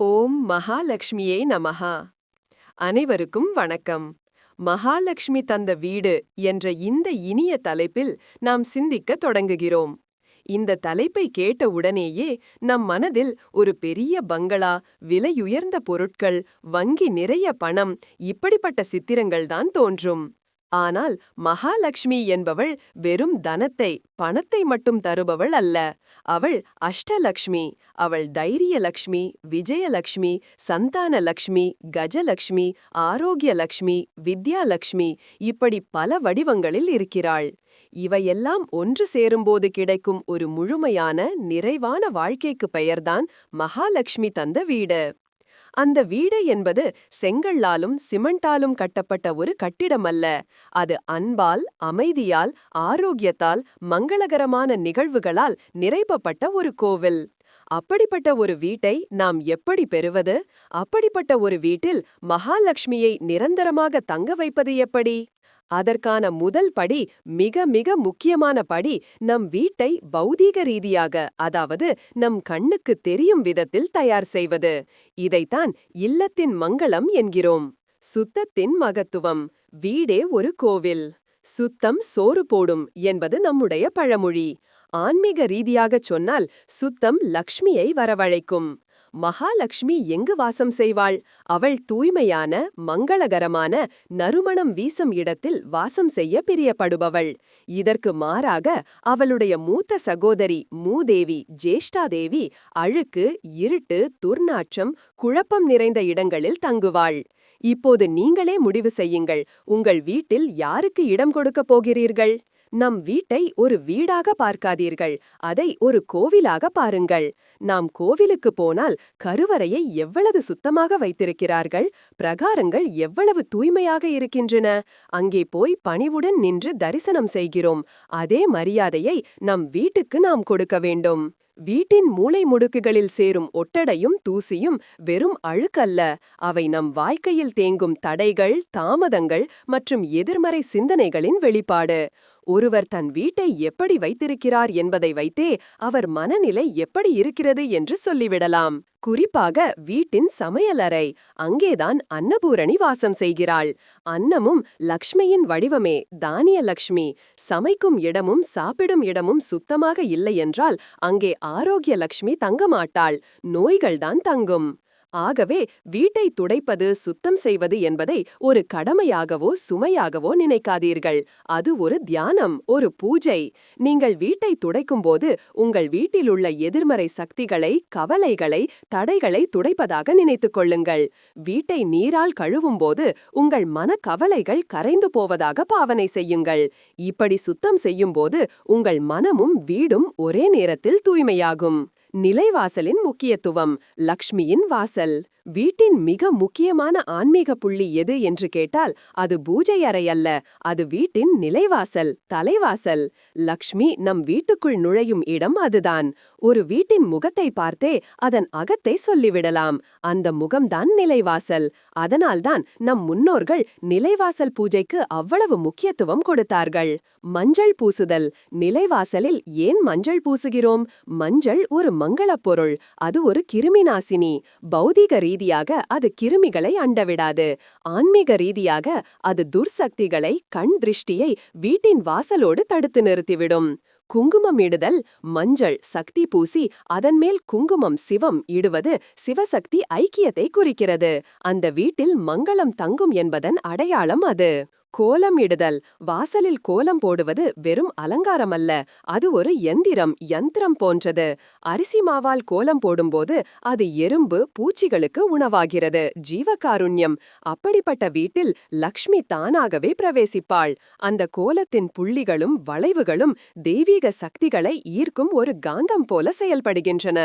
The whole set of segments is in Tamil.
ஓம் மகாலட்சுமியே நமஹா. அனைவருக்கும் வணக்கம். மகாலட்சுமி தந்த வீடு என்ற இந்த இனிய தலைப்பில் நாம் சிந்திக்கத் தொடங்குகிறோம். இந்த தலைப்பை கேட்ட உடனேயே நம் மனதில் ஒரு பெரிய பங்களா விலையுயர்ந்த பொருட்கள் வங்கி நிறைய பணம் இப்படிப்பட்ட சித்திரங்கள்தான் தோன்றும். ஆனால் மகாலட்சுமி என்பவள் வெறும் தனத்தை பணத்தை மட்டும் தருபவள் அல்ல. அவள் அஷ்டலக்ஷ்மி அவள் தைரியலக்ஷ்மி விஜயலக்ஷ்மி சந்தானலக்ஷ்மி கஜலக்ஷ்மி ஆரோக்கியலக்ஷ்மி வித்யாலக்ஷ்மி இப்படி பல வடிவங்களில் இருக்கிறாள். இவையெல்லாம் ஒன்று சேரும்போது கிடைக்கும் ஒரு முழுமையான நிறைவான வாழ்க்கைக்கு பெயர்தான் மகாலட்சுமி தந்த வீடு. அந்த வீடு என்பது செங்கல்லாலும் சிமெண்டாலும் கட்டப்பட்ட ஒரு கட்டிடமல்ல. அது அன்பால் அமைதியால் ஆரோக்கியத்தால் மங்களகரமான நிகழ்வுகளால் நிறைப்பப்பட்ட ஒரு கோவில். அப்படிப்பட்ட ஒரு வீட்டை நாம் எப்படி பெறுவது? அப்படிப்பட்ட ஒரு வீட்டில் மகாலட்சுமியை நிரந்தரமாக தங்க வைப்பது எப்படி? அதற்கான முதல் படி மிக மிக முக்கியமான படி நம் வீட்டை பௌதீக ரீதியாக அதாவது நம் கண்ணுக்கு தெரியும் விதத்தில் தயார் செய்வது. இதைத்தான் இல்லத்தின் மங்களம் என்கிறோம். சுத்தத்தின் மகத்துவம். வீடே ஒரு கோவில். சுத்தம் சோறு போடும் என்பது நம்முடைய பழமொழி. ஆன்மீக ரீதியாகச் சொன்னால் சுத்தம் லக்ஷ்மியை வரவழைக்கும். மகாலட்சுமி எங்கு வாசம் செய்வாள்? அவள் தூய்மையான மங்களகரமான நறுமணம் வீசும் இடத்தில் வாசம் செய்ய பிரியப்படுபவள். இதற்கு மாறாக அவளுடைய மூத்த சகோதரி மூதேவி ஜேஷ்டாதேவி அழுக்கு இருட்டு துர்நாற்றம் குழப்பம் நிறைந்த இடங்களில் தங்குவாள். இப்போது நீங்களே முடிவு செய்யுங்கள் உங்கள் வீட்டில் யாருக்கு இடம் கொடுக்கப் போகிறீர்கள்? நம் வீட்டை ஒரு வீடாக பார்க்காதீர்கள். அதை ஒரு கோவிலாக பாருங்கள். நாம் கோவிலுக்கு போனால் கருவறையை எவ்வளவு சுத்தமாக வைத்திருக்கிறார்கள் பிரகாரங்கள் எவ்வளவு தூய்மையாக இருக்கின்றன. அங்கே போய் பணிவுடன் நின்று தரிசனம் செய்கிறோம். அதே மரியாதையை நம் வீட்டுக்கு நாம் கொடுக்க வேண்டும். வீட்டின் மூளை முடுக்குகளில் சேரும் ஒட்டடையும் தூசியும் வெறும் அழுக்கல்ல. அவை நம் வாழ்க்கையில் தேங்கும் தடைகள் தாமதங்கள் மற்றும் எதிர்மறை சிந்தனைகளின் வெளிப்பாடு. ஒருவர் தன் வீட்டை எப்படி வைத்திருக்கிறார் என்பதை வைத்தே அவர் மனநிலை எப்படி இருக்கிறது என்று சொல்லிவிடலாம். குறிப்பாக வீட்டின் சமையலறை அங்கேதான் அன்னபூரணி வாசம் செய்கிறாள். அன்னமும் லக்ஷ்மியின் வடிவமே தானிய லக்ஷ்மி சமைக்கும் இடமும் சாப்பிடும் இடமும் சுத்தமாக இல்லையென்றால் அங்கே ஆரோக்கிய லக்ஷ்மி தங்க மாட்டாள் நோய்கள்தான் தங்கும். ஆகவே வீட்டை துடைப்பது சுத்தம் செய்வது என்பதை ஒரு கடமையாகவோ சுமையாகவோ நினைக்காதீர்கள். அது ஒரு தியானம் ஒரு பூஜை. நீங்கள் வீட்டை துடைக்கும்போது உங்கள் வீட்டிலுள்ள எதிர்மறை சக்திகளை கவலைகளை தடைகளை துடைப்பதாக நினைத்துக் கொள்ளுங்கள். வீட்டை நீரால் கழுவும்போது உங்கள் மன கவலைகள் கரைந்து போவதாக பாவனை செய்யுங்கள். இப்படி சுத்தம் செய்யும்போது உங்கள் மனமும் வீடும் ஒரே நேரத்தில் தூய்மையாகும். நிலைவாசலின் முக்கியத்துவம் லக்ஷ்மியின் வாசல். வீட்டின் மிக முக்கியமான ஆன்மீக புள்ளி எது என்று கேட்டால் அது பூஜை அறை அல்ல அது வீட்டின் நிலைவாசல் தலைவாசல். லக்ஷ்மி நம் வீட்டுக்குள் நுழையும் இடம் அதுதான். ஒரு வீட்டின் முகத்தை பார்த்தே அதன் அகத்தை சொல்லிவிடலாம். அந்த முகம்தான் நிலைவாசல். அதனால்தான் நம் முன்னோர்கள் நிலைவாசல் பூஜைக்கு அவ்வளவு முக்கியத்துவம் கொடுத்தார்கள். மஞ்சள் பூசுதல். நிலைவாசலில் ஏன் மஞ்சள் பூசுகிறோம்? மஞ்சள் ஒரு மங்களப் பொருள். அது ஒரு கிருமிநாசினி. பௌதீக ரீதியாக அது கிருமிகளை அண்டவிடாது. ஆன்மீக ரீதியாக அது துர்சக்திகளை கண் திருஷ்டியை வீட்டின் வாசலோடு தடுத்து நிறுத்திவிடும். குங்குமம் இடுதல் மஞ்சள் சக்தி பூசி அதன் மேல் குங்குமம் சிவம் இடுவது சிவசக்தி ஐக்கியத்தை குறிக்கிறது. அந்த வீட்டில் மங்களம் தங்கும் என்பதன் அடையாளம் அது. கோலம் இடுதல். வாசலில் கோலம் போடுவது வெறும் அலங்காரமல்ல. அது ஒரு எந்திரம் யந்திரம் போன்றது. அரிசி மாவால் கோலம் போடும்போது அது எறும்பு பூச்சிகளுக்கு உணவாகிறது. ஜீவகாருண்யம். அப்படிப்பட்ட வீட்டில் லக்ஷ்மி தானாகவே பிரவேசிப்பாள். அந்த கோலத்தின் புள்ளிகளும் வளைவுகளும் தெய்வீக சக்திகளை ஈர்க்கும் ஒரு காந்தம் போல செயல்படுகின்றன.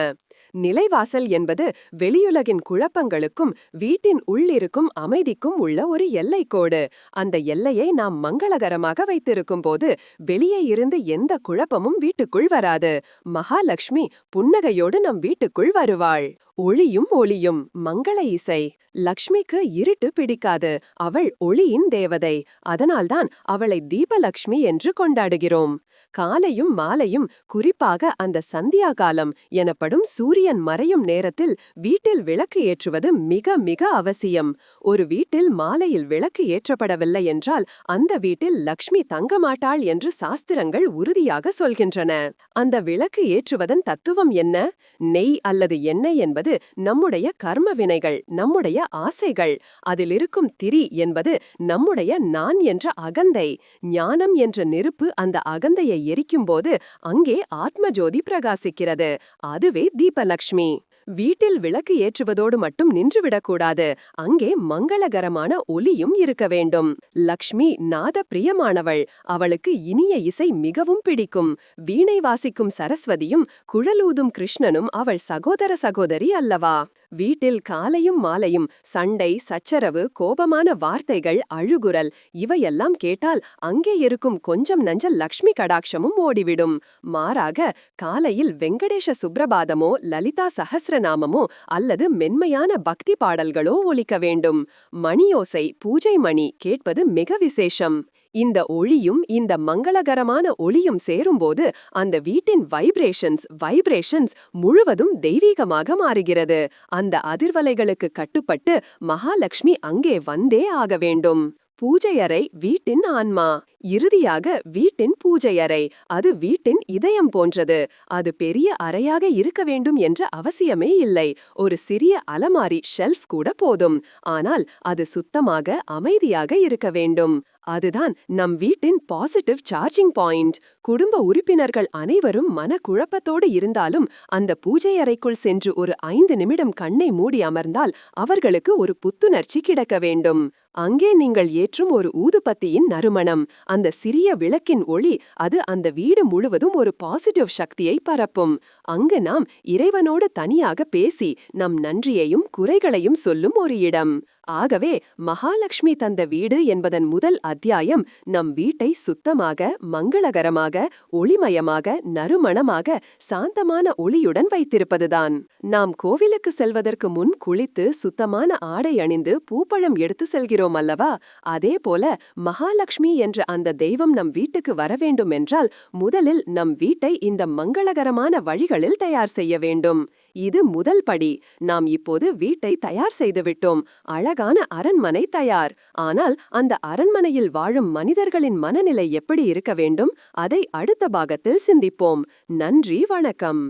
நிலைவாசல் என்பது வெளியுலகின் குழப்பங்களுக்கும் வீட்டின் உள்ளிருக்கும் அமைதிக்கும் உள்ள ஒரு எல்லைக்கோடு அந்த எல்லையை நாம் மங்களகரமாக வைத்திருக்கும் போது வெளியே இருந்து எந்த குழப்பமும் வீட்டுக்குள் வராது. மகாலட்சுமி புன்னகையோடு நம் வீட்டுக்குள் வருவாள். ஒளியும் ஒளியும் மங்கள இசை. லக்ஷ்மிக்கு இருட்டு பிடிக்காது. அவள் ஒளியின் தேவதை. அதனால்தான் அவளை தீபலக்ஷ்மி என்று கொண்டாடுகிறோம். காலையும் மாலையும் குறிப்பாக அந்த சந்தியா காலம் எனப்படும் சூரியன் மறையும் நேரத்தில் வீட்டில் விளக்கு ஏற்றுவது மிக மிக அவசியம். ஒரு வீட்டில் மாலையில் விளக்கு ஏற்றப்படவில்லை என்றால் அந்த வீட்டில் லக்ஷ்மி தங்க மாட்டாள் என்று சாஸ்திரங்கள் உறுதியாக சொல்கின்றன. அந்த விளக்கு ஏற்றுவதன் தத்துவம் என்ன? நெய் அல்லது எண்ணெய் என்பது நம்முடைய கர்ம வினைகள் நம்முடைய ஆசைகள். அதில் இருக்கும் திரி என்பது நம்முடைய நான் என்ற அகந்தை. ஞானம் என்ற நெருப்பு அந்த அகந்தையை எரிக்கும்போது அங்கே ஆத்மஜோதி பிரகாசிக்கிறது. அதுவே தீபலக்ஷ்மி. வீட்டில் விளக்கு ஏற்றுவதோடு மட்டும் நின்றுவிடக்கூடாது அங்கே மங்களகரமான ஒலியும் இருக்க வேண்டும். லக்ஷ்மி நாத பிரியமானவள் அவளுக்கு இனிய இசை மிகவும் பிடிக்கும். வீணை வாசிக்கும் சரஸ்வதியும் குழலூதும் கிருஷ்ணனும் அவள் சகோதர சகோதரி அல்லவா? வீட்டில் காலையும் மாலையும் சண்டை சச்சரவு கோபமான வார்த்தைகள் அழுகுரல் இவையெல்லாம் கேட்டால் அங்கே இருக்கும் கொஞ்சம் நஞ்ச லக்ஷ்மி கடாட்சமும் ஓடிவிடும். மாறாக காலையில் வெங்கடேஷ சுப்ரபாதமோ லலிதா சஹஸ்ரநாமமோ அல்லது மென்மையான பக்தி பாடல்களோ ஒலிக்க வேண்டும். மணியோசை பூஜை மணி கேட்பது மிக விசேஷம். இந்த ஒளியும் இந்த மங்களகரமான ஒளியும் சேரும்போது அந்த வீட்டின் வைப்ரேஷன்ஸ் வைப்ரேஷன்ஸ் முழுவதும் தெய்வீகமாக மாறுகிறது. அந்த அதிர்வலைகளுக்கு கட்டுப்பட்டு மகாலட்சுமி அங்கே வந்தே ஆக வேண்டும். பூஜையறை வீட்டின் ஆன்மா. இறுதியாக வீட்டின் பூஜை அறை. அது வீட்டின் இதயம் போன்றது. அது பெரிய அறையாக இருக்க வேண்டும் என்ற அவசியமே இல்லை. ஒரு சிறிய அலமாரி ஷெல்ஃப் கூட போதும். ஆனால் அது சுத்தமாக அமைதியாக இருக்க வேண்டும். அதுதான் நம் வீட்டின் பாசிட்டிவ் சார்ஜிங் பாயிண்ட் குடும்ப உறுப்பினர்கள் அனைவரும் மனக்குழப்பத்தோடு இருந்தாலும் அந்த பூஜை அறைக்குள் சென்று ஒரு ஐந்து நிமிடம் கண்ணை மூடி அமர்ந்தால் அவர்களுக்கு ஒரு புத்துணர்ச்சி கிடைக்க வேண்டும். அங்கே நீங்கள் ஏற்றும் ஒரு ஊதுபத்தியின் நறுமணம். அந்த சிறிய விளக்கின் ஒளி அது அந்த வீடு முழுவதும் ஒரு பாசிட்டிவ் சக்தியை பரப்பும். அங்கு நாம் இறைவனோடு தனியாக பேசி நம் நன்றியையும் குறைகளையும் சொல்லும் ஒரு இடம். ஆகவே மகாலட்சுமி தந்த வீடு என்பதன் முதல் அத்தியாயம் நம் வீட்டை சுத்தமாக மங்களகரமாக ஒளிமயமாக நறுமணமாக சாந்தமான ஒளியுடன் வைத்திருப்பதுதான். நாம் கோவிலுக்கு செல்வதற்கு முன் குளித்து சுத்தமான ஆடை அணிந்து பூப்பழம் எடுத்து செல்கிறோம் அல்லவா? அதே போல மகாலட்சுமி என்ற அந்த தெய்வம் நம் வீட்டுக்கு வர வேண்டும் என்றால் முதலில் நம் வீட்டை இந்த மங்களகரமான வழிகளில் தயார் செய்ய வேண்டும். இது முதல் படி. நாம் இப்போது வீட்டை தயார் செய்துவிட்டோம். அழகான அரண்மனை தயார். ஆனால் அந்த அரண்மனையில் வாழும் மனிதர்களின் மனநிலை எப்படி இருக்க வேண்டும்? அதை அடுத்த பாகத்தில் சிந்திப்போம். நன்றி வணக்கம்.